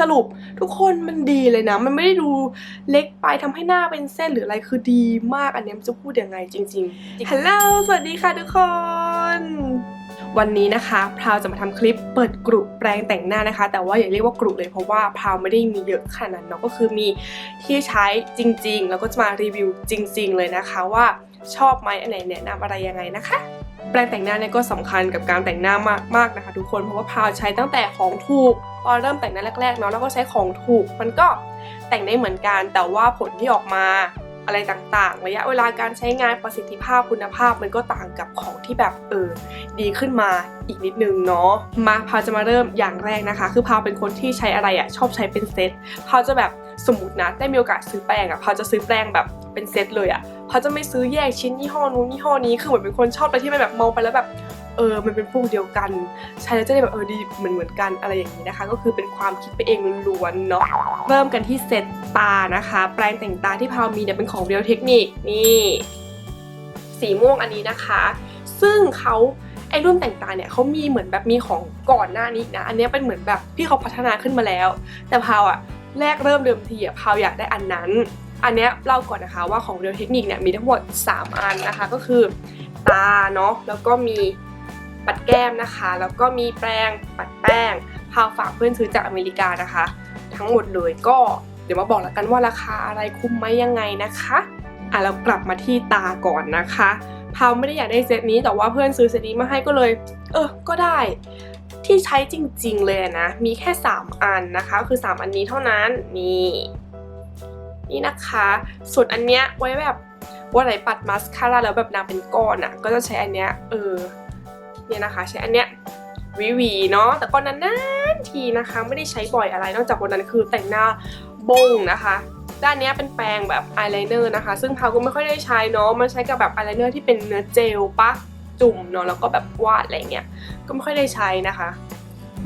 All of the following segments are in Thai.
สรุปทุกคนมันดีเลยนะ มันไม่ได้ดูเล็กไปทำให้หน้าเป็นเส้นหรืออะไรคือดีมากอันเนี้ยมันจะพูดยังไงจริงๆฮัลโหลสวัสดีค่ะทุกคน วันนี้นะคะพราวจะมาทำคลิปเปิดกรุแปรงแต่งหน้านะคะ แต่ว่าอย่าเรียกว่ากรุเลยเพราะว่าพราวไม่ได้มีเยอะขนาดนั้นเนาะก็คือมีที่ใช้จริง ๆ แล้วก็จะมารีวิวจริง ๆ เลยนะคะว่าชอบไหมอันไหนแนะนำอะไรยังไงนะคะแปรงแต่งหน้าเนี่ยก็สำคัญกับการแต่งหน้ามากมากๆนะคะ ทุกคนเพราะว่าพราวใช้ตั้งแต่ของถูก ตอนเริ่มแต่งหน้าแรกๆเนาะแล้วก็ใช้ของถูก มันก็แต่งได้เหมือนกัน แต่ว่าผลที่ออกมาอะไรต่างๆ ระยะเวลาการใช้งานประสิทธิภาพคุณภาพมันก็ต่างกับของที่แบบเออดีขึ้นมาอีกนิดนึงเนาะมาพาวจะมาเริ่มอย่างแรกนะคะ คือพาวเป็นคนที่ใช้อะไรอะชอบใช้เป็นเซตพาวจะแบบสมมตินะได้มีโอกาสซื้อแปรงอะพาวจะซื้อแปรงแบบเป็นเซตเลยอะพาวจะไม่ซื้อแยกชิ้นยี่ห้อนู้นยี่ห้อนี้คือเหมือนเป็นคนชอบอะไรที่มันแบบมองไปแล้วแบบ เออมันเป็นพวกเดียวกัน ใช้แล้วจะได้แบบเออดีเหมือนเหมือนกันอะไรอย่างนี้นะคะ ก็คือเป็นความคิดไปเองล้วนๆเนาะเริ่มกันที่เซตตานะคะ แปรงแต่งตาที่พาวมีเนี่ยเป็นของเรียวเทคนิคนี่สีม่วงอันนี้นะคะ ซึ่งเขาไอรุ่นแต่งตาเนี่ยเขามีเหมือนแบบมีของก่อนหน้านี้นะ อันนี้เป็นเหมือนแบบที่เขาพัฒนาขึ้นมาแล้ว แต่พาวอะแรกเริ่มเดิมทีอะพาวอยากได้อันนั้น อันเนี้ยเล่าก่อนนะคะว่าของเรียวเทคนิคเนี่ยมีทั้งหมด 3 อันนะคะ ก็คือตาเนาะแล้วก็มี ปัดแก้มนะคะ แล้วก็มีแปรงปัดแป้งพาวฝากเพื่อนซื้อจากอเมริกานะคะ ทั้งหมดเลยก็เดี๋ยวมาบอกแล้วกันว่าราคาอะไรคุ้มไหมยังไงนะคะอะเรากลับมาที่ตาก่อนนะคะพาวไม่ได้อยากได้เซตนี้แต่ว่าเพื่อนซื้อเซตนี้มาให้ก็เลย เออก็ได้ ที่ใช้จริง ๆ เลยนะ มีแค่ 3 อันนะคะ คือ 3 อันนี้เท่านั้นนี่นี่นะคะ ส่วนอันเนี้ยไว้แบบวันไหนปัดมาสคาร่าแล้วแบบนางเป็นก้อนอะ่ะ ก็จะใช้อันเนี้ยเออ เนี่ยนะคะ ใช้อันเนี้ยวีวีเนาะแต่ก็นานๆทีนะคะ ไม่ได้ใช้บ่อยอะไร นอกจากวันนั้นคือแต่งหน้าบงนะคะด้านเนี้ยเป็นแปรงแบบอายไลเนอร์นะคะ ซึ่งพาวก็ไม่ค่อยได้ใช้เนาะมันใช้กับแบบอายไลเนอร์ที่เป็นเนื้อเจลปะจุ่มเนาะแล้วก็แบบวาดอะไรเงี้ยก็ไม่ค่อยได้ใช้นะคะ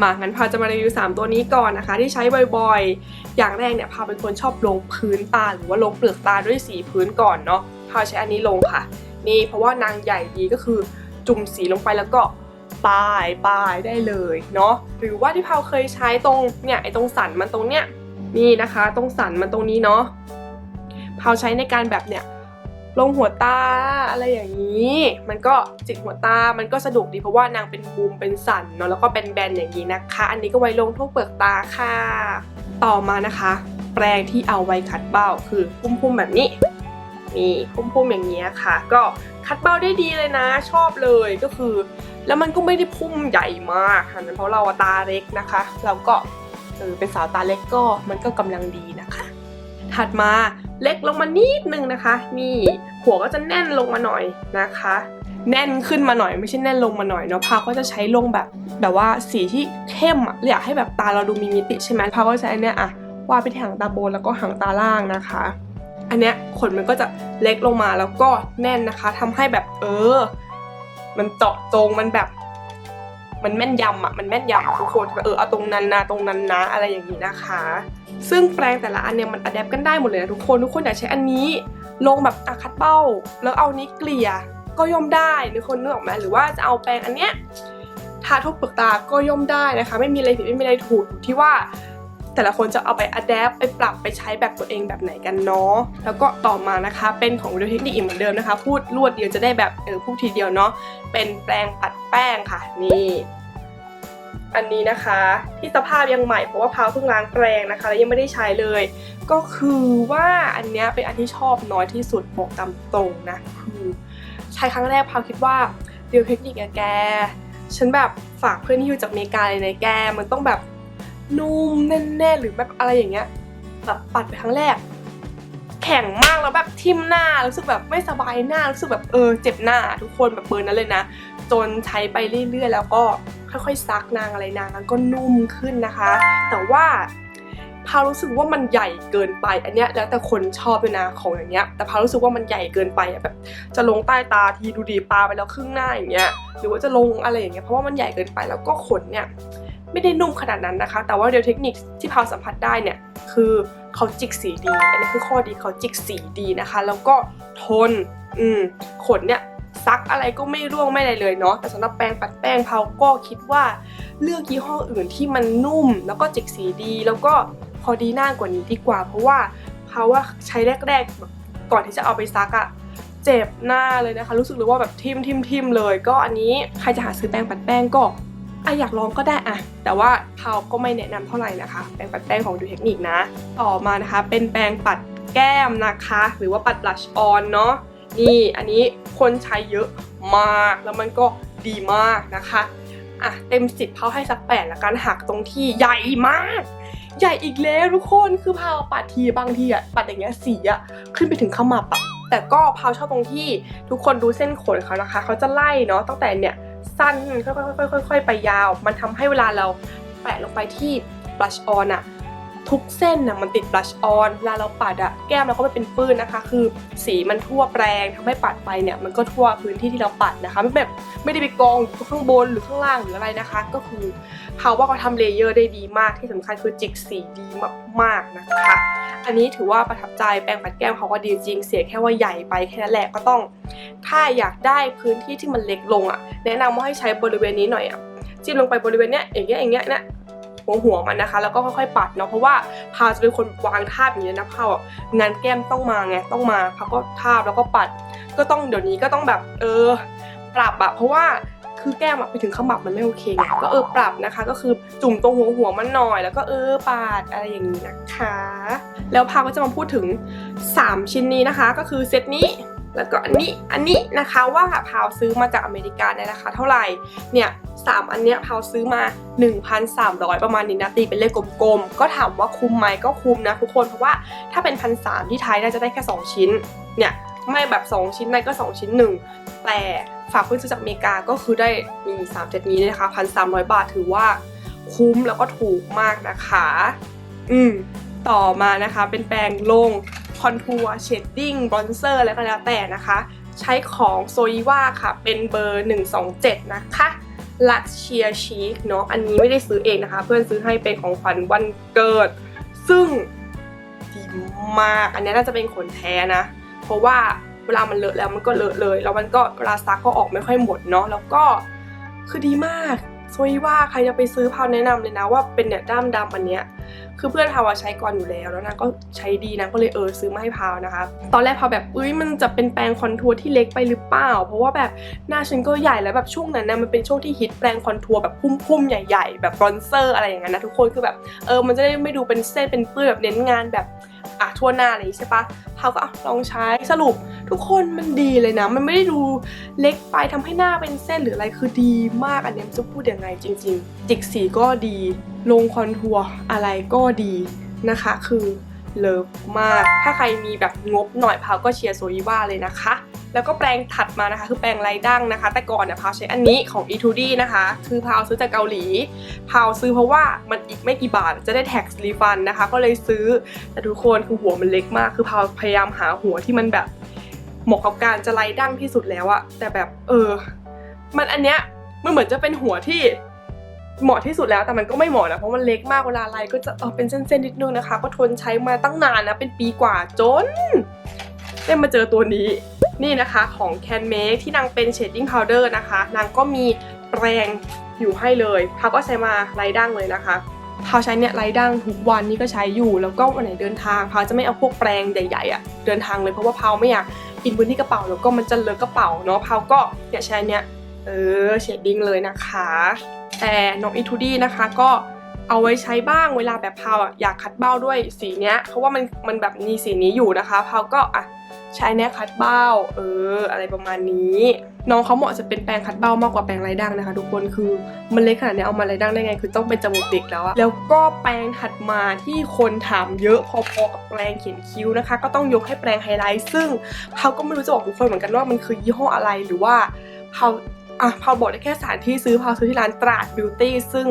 มางั้นพาจะมารีวิว3ตัวนี้ก่อนนะคะ ที่ใช้บ่อยๆ อย่างแรกเนี่ยพาเป็นคนชอบลงพื้นตาหรือว่าลงเปลือกตาด้วยสีพื้นก่อนเนาะพาใช้อันนี้ลงค่ะ นี่เพราะว่านางใหญ่ดีก็คือ จุ่มสีลงไปแล้วก็ปายปายได้เลยเนาะหรือว่าที่พาวเคยใช้ตรงเนี่ยไอ้ตรงสันมันตรงเนี้ยนี่นะคะ ตรงสันมันตรงนี้เนาะพาวใช้ในการแบบเนี่ยลงหัวตาอะไรอย่างนี้ มันก็จิกหัวตา มันก็สะดวกดีเพราะว่านางเป็นบูมเป็นสันเนาะแล้วก็เป็นแบนอย่างนี้นะคะ อันนี้ก็ไว้ลงทั่วเปลือกตาค่ะ ต่อมานะคะ แปรงที่เอาไว้คัดเบ้าคือพุ่มๆแบบนี้นี่พุ่มๆอย่างนี้ค่ะ ก็ คัดเบ้าได้ดีเลยนะ ชอบเลยก็คือ แล้วมันก็ไม่ได้พุ่มใหญ่มากค่ะเพราะเราตาเล็กนะคะเราก็เออเป็นสาวตาเล็กก็มันก็กำลังดีนะคะ ถัดมาเล็กลงมานิดนึงนะคะ นี่หัวก็จะแน่นลงมาหน่อยนะคะ แน่นขึ้นมาหน่อยไม่ใช่แน่นลงมาหน่อยเนาะพาก็จะใช้ลงแบบแบบว่าสีที่เข้มอะอยากให้แบบตาเราดูมีมิติใช่ไหมพาก็ใช้อันเนี้ยอะวาดไปที่หางตาบนแล้วก็หางตาล่างนะคะ อันเนี้ยขนมันก็จะเล็กลงมาแล้วก็แน่นนะคะทำให้แบบเออ มันเจาะจงมันแบบ มันแม่นยำอะมันแม่นยำทุกคนเออเอาตรงนั้นนะตรงนั้นนะอะไรอย่างนี้นะคะ ซึ่งแปรงแต่ละอันเนี่ยมันอัดแอปกันได้หมดเลยนะทุกคนทุกคนอยากใช้อันนี้ลงแบบอะคัดเบ้า แล้วเอานี้เกลี่ยก็ย่อมได้ทุกคนนึกออกไหมหรือว่าจะเอาแปรงอันเนี้ยทาทุบเปลือกตาก็ย่อมได้นะคะ ไม่มีอะไรผิดไม่มีอะไรถูกที่ว่า แต่ละคนจะเอาไปอัดแอปไปปรับไปใช้แบบตัวเองแบบไหนกันเนาะแล้วก็ต่อมานะคะเป็นของเรเทคนิคอีกเหมือนเดิมนะคะ พูดรวดเดียวจะได้แบบเออพูดทีเดียวเนาะเป็นแปรงปัดแป้งค่ะนี่อันนี้นะคะที่สภาพยังใหม่เพราะว่าพาวเพิ่งล้างแปรงนะคะแล้วยังไม่ได้ใช้เลย ก็คือว่าอันเนี้ยเป็นอันที่ชอบน้อยที่สุดบอกตามตรงนะคือใช้ครั้งแรกพาวคิดว่าเรียวเทคนิคอะแก ฉันแบบฝากเพื่อนที่อยู่จากอเมริกาเลยนะแกมันต้องแบบ นุ่มแน่ๆหรือแบบอะไรอย่างเงี้ยแบบปัดไปครั้งแรก แข็งมากแล้วแบบทิ่มหน้ารู้สึกแบบไม่สบายหน้ารู้สึกแบบเออเจ็บหน้าทุกคนแบบเบอร์นั้นเลยนะ จนใช้ไปเรื่อยๆ แล้วก็ค่อยๆซักนางอะไรนางแล้วก็นุ่มขึ้นนะคะ แต่ว่าพารู้สึกว่ามันใหญ่เกินไป อันเนี้ยแล้วแต่คนชอบด้วยนะของอย่างเงี้ย แต่พารู้สึกว่ามันใหญ่เกินไปอะแบบจะลงใต้ตาทีดูดีปาไปแล้วครึ่งหน้าอย่างเงี้ย หรือว่าจะลงอะไรอย่างเงี้ยเพราะว่ามันใหญ่เกินไปแล้วก็ขนเนี่ย ไม่ได้นุ่มขนาดนั้นนะคะ แต่ว่าเดียวเทคนิคที่พาวสัมผัสได้เนี่ย คือเขาจิกสีดี อันนี้คือข้อดีเขาจิกสีดีนะคะ แล้วก็ทน อืมขนเนี่ยซักอะไรก็ไม่ร่วงไม่อะไรเลยเนาะ แต่สำหรับแปรงปัดแป้งเผาก็คิดว่าเลือกยี่ห้ออื่นที่มันนุ่ม แล้วก็จิกสีดี แล้วก็พอดีหน้ากว่านี้ดีกว่า เพราะว่าพาว่าใช้แรกๆแบบก่อนที่จะเอาไปซักอะเจ็บหน้าเลยนะคะ รู้สึกเลยว่าแบบทิมทิมทิมเลย ก็อันนี้ใครจะหาซื้อแปรงปัดแป้งก็ อะอยากลองก็ได้อะแต่ว่าเผาก็ไม่แนะนำเท่าไหร่นะคะ แปรงปัดแป้งของดูเทคนิคนะ ต่อมานะคะเป็นแปรงปัดแก้มนะคะ หรือว่าปัดบลัชออนเนาะนี่อันนี้คนใช้เยอะมากแล้วมันก็ดีมากนะคะอะเต็มสิบเพาให้สักแปดละกันหักตรงที่ใหญ่มาก ใหญ่อีกแล้วทุกคนคือพาวปัดทีบางทีอะปัดอย่างเงี้ยสีอะขึ้นไปถึงขมับอะแต่ก็พาวชอบตรงที่ทุกคนดูเส้นขนเขานะคะ เขาจะไล่เนาะตั้งแต่เนี่ย สั้นค่อยๆค่อยๆไปยาว มันทำให้เวลาเราแปะลงไปที่บลัชออนอะ ทุกเส้นน่ะมันติดบลัชออนเวลาเราปัดอะแก้มเราก็ไม่เป็นปื้นนะคะ คือสีมันทั่วแปรงทำให้ปัดไปเนี่ยมันก็ทั่วพื้นที่ที่เราปัดนะคะไม่แบบไม่ได้ไปกองอยู่ข้างบนหรือข้างล่างหรืออะไรนะคะ ก็คือเขาว่าเขาทำเลเยอร์ได้ดีมากที่สำคัญคือจิกสีดีมากๆนะคะ อันนี้ถือว่าประทับใจแปรงปัดแก้มเขาก็ดีจริง เสียแค่ว่าใหญ่ไปแค่นั้นแหละก็ต้อง ถ้าอยากได้พื้นที่ที่มันเล็กลงอะแนะนำว่าให้ใช้บริเวณนี้หน่อยอะจิ้มลงไปบริเวณเนี้ยอย่างเงี้ยอย่างเงี้ยเนี่ย หัวหัวมันนะคะ แล้วก็ค่อยๆปัดเนาะเพราะว่าพาวจะเป็นคนวางทาบอย่างนี้นะพาวงานแก้มต้องมาไงต้องมาพาวก็ทาบแล้วก็ปัด ก็ต้องเดี๋ยวนี้ก็ต้องแบบเออปรับอะเพราะว่าคือแก้มอะไปถึงขมับมันไม่โอเคไงก็เออปรับนะคะ ก็คือจุ่มตรงหัวหัวมันหน่อย แล้วก็เออปาดอะไรอย่างนี้นะคะ แล้วพาวก็จะมาพูดถึง 3 ชิ้นนี้นะคะ ก็คือเซตนี้ แล้วก็อันนี้อันนี้นะคะว่าพาวซื้อมาจากอเมริกาในราคาเท่าไหร่เนี่ยสามอันเนี้ยพาวซื้อมา 1,300 ประมาณนี้นะตีเป็นเลขกลมๆ ก็ถามว่าคุ้มไหมก็คุ้มนะทุกคนเพราะว่าถ้าเป็นพันสามที่ไทยน่าจะได้แค่ 2 ชิ้นเนี่ยไม่แบบ 2 ชิ้นในก็ 2 ชิ้น 1 แต่ฝากเพื่อนซื้อจากอเมริกาก็คือได้มี3เจ็ดนี้นะคะ1,300บาทถือว่าคุ้มแล้วก็ถูกมากนะคะ อืมต่อมานะคะเป็นแปรงลง คอนทัวร์เชดดิ้งบอนเซอร์อะไรก็แล้วแต่นะคะ ใช้ของโซยว่าค่ะ เป็นเบอร์ 127 นะคะลักเชียชีคเนาะอันนี้ไม่ได้ซื้อเองนะคะ เพื่อนซื้อให้เป็นของขวัญวันเกิด ซึ่งดีมาก อันนี้น่าจะเป็นขนแท้นะ เพราะว่าเวลามันเลอะแล้วมันก็เลอะเลย แล้วมันก็เวลาซักก็ออกไม่ค่อยหมดเนาะแล้วก็คือดีมาก ซยว่าใครจะไปซื้อพาวแนะนำเลยนะว่าเป็นเนี่ยด้ามดำอันเนี้ยคือเพื่อนพาวใช้ก่อนอยู่แล้วแล้วนางก็ใช้ดีนะก็เลยเออซื้อมาให้พาวนะคะ ตอนแรกพาวแบบอุ้ยมันจะเป็นแปรงคอนทัวร์ที่เล็กไปหรือเปล่า เพราะว่าแบบหน้าฉันก็ใหญ่แล้วแบบช่วงนั้นนะมันเป็นช่วงที่ฮิตแปรงคอนทัวร์แบบพุ่มๆใหญ่ ๆ แบบบรอนเซอร์อะไรอย่างนั้นนะทุกคนคือแบบเออมันจะได้ไม่ดูเป็นเส้นเป็นเปื้นแบบเน้นงานแบบ อะทั่วหน้าอะไรอย่างงี้ใช่ปะเขาก็ลองใช้สรุปทุกคนมันดีเลยนะ มันไม่ได้ดูเล็กไปทำให้หน้าเป็นเส้นหรืออะไรคือดีมากอันเนี้ยจะพูดยังไงจริงๆจิกสีก็ดี ลงคอนทัวร์อะไรก็ดีนะคะ คือเลิฟมาก ถ้าใครมีแบบงบหน่อยพาวก็เชียร์โซยิว่าเลยนะคะ แล้วก็แปรงถัดมานะคะ คือแปรงไรดั้งนะคะ แต่ก่อนเนี่ยพาวใช้อันนี้ของ e 2 d นะคะ คือพาวซื้อจากเกาหลีพาวซื้อเพราะว่ามันอีกไม่กี่บาทจะได้ tax refund นะคะ ก็เลยซื้อแต่ทุกคนคือหัวมันเล็กมาก คือพาวพยายามหาหัวที่มันแบบเหมาะกับการจะไรดั้งที่สุดแล้วอะแต่แบบเออ มันอันเนี้ยมันเหมือนจะเป็นหัวที่เหมาะที่สุดแล้วแต่มันก็ไม่เหมาะนะเพราะมันเล็กมากเวลาอะไรก็จะเออเป็นเส้นๆนิดนึงนะคะ ก็ทนใช้มาตั้งนานนะเป็นปีกว่าจนได้มาเจอตัวนี้ นี่นะคะของ Can Make ที่นางเป็น shading powder นะคะ นางก็มีแปรงอยู่ให้เลยเขาก็ใช้มาไรดั้งเลยนะคะพาวใช้เนี่ยไรดั้งทุกวันนี่ก็ใช้อยู่ แล้วก็วันไหนเดินทางพาวจะไม่เอาพวกแปรงใหญ่ๆอะเดินทางเลยเพราะว่าพาวไม่อยากกินพื้นที่กระเป๋าแล้วก็มันจะเลอะกระเป๋าเนาะพาวก็เนี่ยใช้เนี่ยเออเชดดิ้งเลยนะคะ แต่น้องอีทูดี้นะคะก็เอาไว้ใช้บ้างเวลาแบบพาวอะอยากคัดเบ้าด้วยสีเนี้ยเพราะว่ามันมันแบบมีสีนี้อยู่นะคะพาวก็อะ ใช้เนี้ยคัดเบ้า เออ อะไรประมาณนี้ น้องเขาเหมาะจะเป็นแปรงคัดเบ้ามากกว่าแปรงไรดั้งนะคะ ทุกคนคือมันเล็กขนาดนี้เอามาไรดั้งได้ไง คือต้องเป็นจมูกเด็กแล้วอะแล้วก็แปรงถัดมาที่คนถามเยอะพอๆกับแปรงเขียนคิ้วนะคะ ก็ต้องยกให้แปรงไฮไลท์ซึ่งพาก็ไม่รู้จะบอกทุกคนเหมือนกันว่ามันคือยี่ห้ออะไรหรือว่าพาวอะพาวบอกได้แค่สถานที่ซื้อพาวซื้อที่ร้านตราดบิวตี้ซึ่ง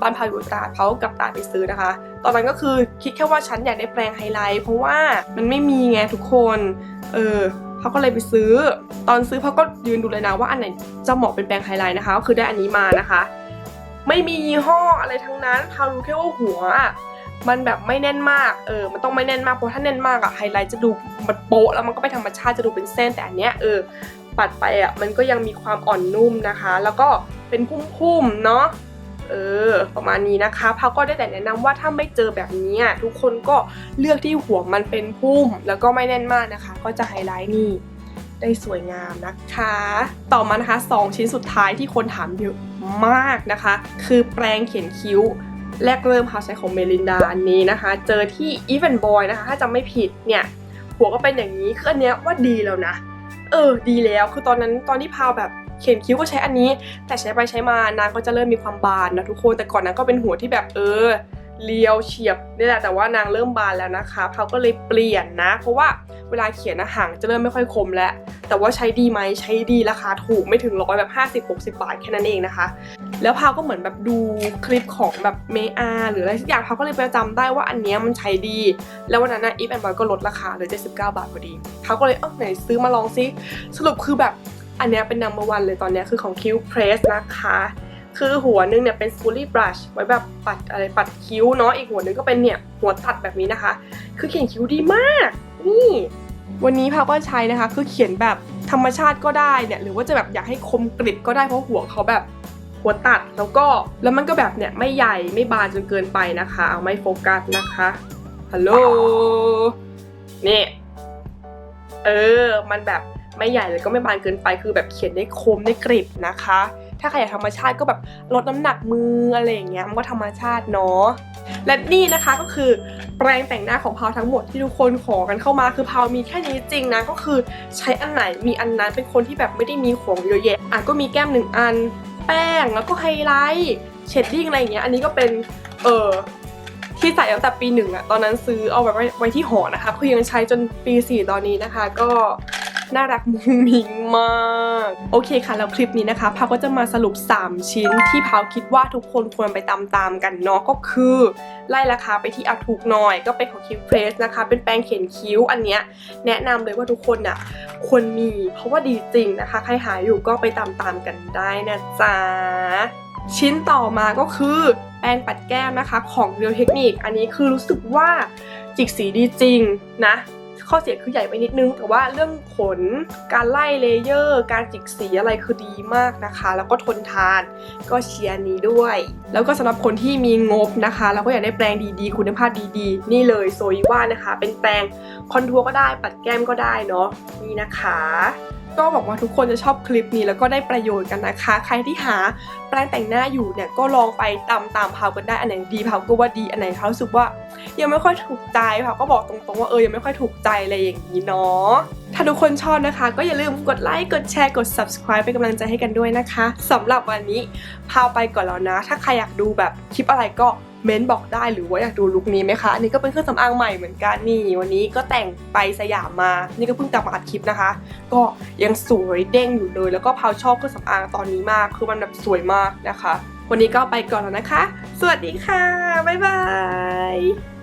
บ้านพาวอยู่ตราดพาวกับตราดไปซื้อนะคะ ตอนนั้นก็คือคิดแค่ว่าฉันอยากได้แปรงไฮไลท์เพราะว่ามันไม่มีไงทุกคน เออพาก็เลยไปซื้อ ตอนซื้อพาก็ยืนดูเลยนะว่าอันไหนจะเหมาะเป็นแปรงไฮไลท์นะคะ ก็คือได้อันนี้มานะคะ ไม่มียี่ห้ออะไรทั้งนั้นพารู้แค่ว่าหัวมันแบบไม่แน่นมาก เออ มันต้องไม่แน่นมาก เพราะถ้าแน่นมากอะไฮไลท์จะดูมันโป๊ะแล้วมันก็ไม่ธรรมชาติจะดูเป็นเส้น แต่อันเนี้ยเออ ปัดไปอะมันก็ยังมีความอ่อนนุ่มนะคะ แล้วก็เป็นพุ่มๆเนาะ เออ ประมาณนี้นะคะพาก็ได้แต่แนะนำว่าถ้าไม่เจอแบบนี้ทุกคนก็เลือกที่หัวมันเป็นพุ่ม แล้วก็ไม่แน่นมากนะคะ ก็จะไฮไลท์นี่ได้สวยงามนะคะ ต่อมานะคะ2ชิ้นสุดท้ายที่คนถามเยอะมากนะคะ คือแปรงเขียนคิ้วแรกเริ่มค่ะใช้ของเมลินดาอันนี้นะคะ เจอที่ Even Boy นะคะ ถ้าจำไม่ผิดเนี่ย หัวก็เป็นอย่างนี้คืออันเนี้ยว่าดีแล้วนะ เออดีแล้วคือตอนนั้นตอนที่พาวแบบ เขียนคิ้วก็ใช้อันนี้ แต่ใช้ไปใช้มานางก็จะเริ่มมีความบานนะทุกคนแต่ก่อนนั้นก็เป็นหัวที่แบบเออเรียวเฉียบนี่แหละแต่ว่านางเริ่มบานแล้วนะคะพาก็เลยเปลี่ยนนะ เพราะว่าเวลาเขียนนะหางจะเริ่มไม่ค่อยคมแล้ว แต่ว่าใช้ดีไหมใช้ดีราคาถูกไม่ถึงร้อยแบบ 50 60 บาทแค่นั้นเองนะคะ แล้วพาวก็เหมือนแบบดูคลิปของแบบเมอาหรืออะไรสักอย่างพาวก็เลยไปจำได้ว่าอันเนี้ยมันใช้ดี แล้ววันนั้นนะอีฟแอนด์บอยก็ลดราคาเหลย79บาทพอดีพาวก็เลยเอ้าไหนซื้อมาลองซิสรุปคือแบบ อันนี้เป็น number one เลยตอนนี้คือของคิ้วเพรสนะคะ คือหัวนึงเนี่ยเป็น fully brush ไว้แบบปัดอะไรปัดคิ้วเนาะอีกหัวนึงก็เป็นเนี่ยหัวตัดแบบนี้นะคะ คือเขียนคิ้วดีมาก นี่ วันนี้พาก็ใช้นะคะ คือเขียนแบบธรรมชาติก็ได้เนี่ยหรือว่าจะแบบอยากให้คมกริบก็ได้เพราะหัวเขาแบบหัวตัดแล้วก็แล้วมันก็แบบเนี่ยไม่ใหญ่ไม่บานจนเกินไปนะคะ เอาไม่โฟกัสนะคะฮัลโหลนี่เออ มันแบบ ไม่ใหญ่เลยก็ไม่บานเกินไปคือแบบเขียนได้คมได้กริบนะคะ ถ้าใครอยากธรรมชาติก็แบบลดน้ำหนักมืออะไรอย่างเงี้ยมันก็ธรรมชาติเนาะและนี่นะคะก็คือแปรงแต่งหน้าของพาวทั้งหมดที่ทุกคนขอกันเข้ามาคือพาวมีแค่นี้จริงนะก็คือใช้อันไหนมีอันนั้นเป็นคนที่แบบไม่ได้มีของเยอะแยะอะก็มีแก้มหนึ่งอัน แป้งแล้วก็ไฮไลท์เชดดิ้งอะไรอย่างเงี้ยอันนี้ก็เป็นเออที่ใส่ตั้งแต่ปีหนึ่งอะตอนนั้นซื้อเอาไว้ไว้ที่หอนะคะคือยังใช้จนปีสี่ตอนนี้นะคะ ก็ น่ารักมุ้งมิ้งมาก โอเคค่ะ แล้วคลิปนี้นะคะพาวก็จะมาสรุป 3 ชิ้นที่พาวคิดว่าทุกคนควรไปตามๆกันเนาะก็คือ ไล่ราคาไปที่อาถูกหน่อย ก็เป็นของคิวเพรสนะคะ เป็นแปรงเขียนคิ้วอันเนี้ยแนะนำเลยว่าทุกคนน่ะควรมีเพราะว่าดีจริงนะคะ ใครหาอยู่ก็ไปตามๆกันได้นะจ๊ะชิ้นต่อมาก็คือแปรงปัดแก้มนะคะของ Real Technique อันนี้คือรู้สึกว่าจิกสีดีจริงนะ ข้อเสียคือใหญ่ไปนิดนึง แต่ว่าเรื่องขน การไล่เลเยอร์ การจิกสีอะไรคือดีมากนะคะ แล้วก็ทนทานก็เชียร์นี้ด้วย แล้วก็สำหรับคนที่มีงบนะคะ แล้วก็อยากได้แปลงดีๆ คุณภาพดีๆ นี่เลยโซยว่านะคะ เป็นแปลงคอนทัวร์ก็ได้ปัดแก้มก็ได้เนาะนี่นะคะ ก็บอกว่าทุกคนจะชอบคลิปนี้แล้วก็ได้ประโยชน์กันนะคะ ใครที่หาแปรงแต่งหน้าอยู่เนี่ยก็ลองไปตามตามพาวกันได้อันไหนดีพาวก็ว่าดีอันไหนเขารู้สึกว่า ยังไม่ค่อยถูกใจพาวก็บอกตรงๆว่าเออยังไม่ค่อยถูกใจอะไรอย่างนี้เนาะถ้าทุกคนชอบนะคะ ก็อย่าลืมกดไลค์กดแชร์กด subscribe เป็นกำลังใจให้กันด้วยนะคะสำหรับวันนี้พาวไปก่อนแล้วนะ ถ้าใครอยากดูแบบคลิปอะไรก็ เม้นบอกได้หรือว่าอยากดูลุคนี้ไหมคะอันนี้ก็เป็นเครื่องสำอางใหม่เหมือนกันนี่วันนี้ก็แต่งไปสยามมา นี่ก็เพิ่งกลับมาอัดคลิปนะคะ ก็ยังสวยเด้งอยู่เลย แล้วก็พาวชอบเครื่องสำอางตอนนี้มากคือมันแบบสวยมากนะคะ วันนี้ก็ไปก่อนแล้วนะคะ สวัสดีค่ะบ๊ายบาย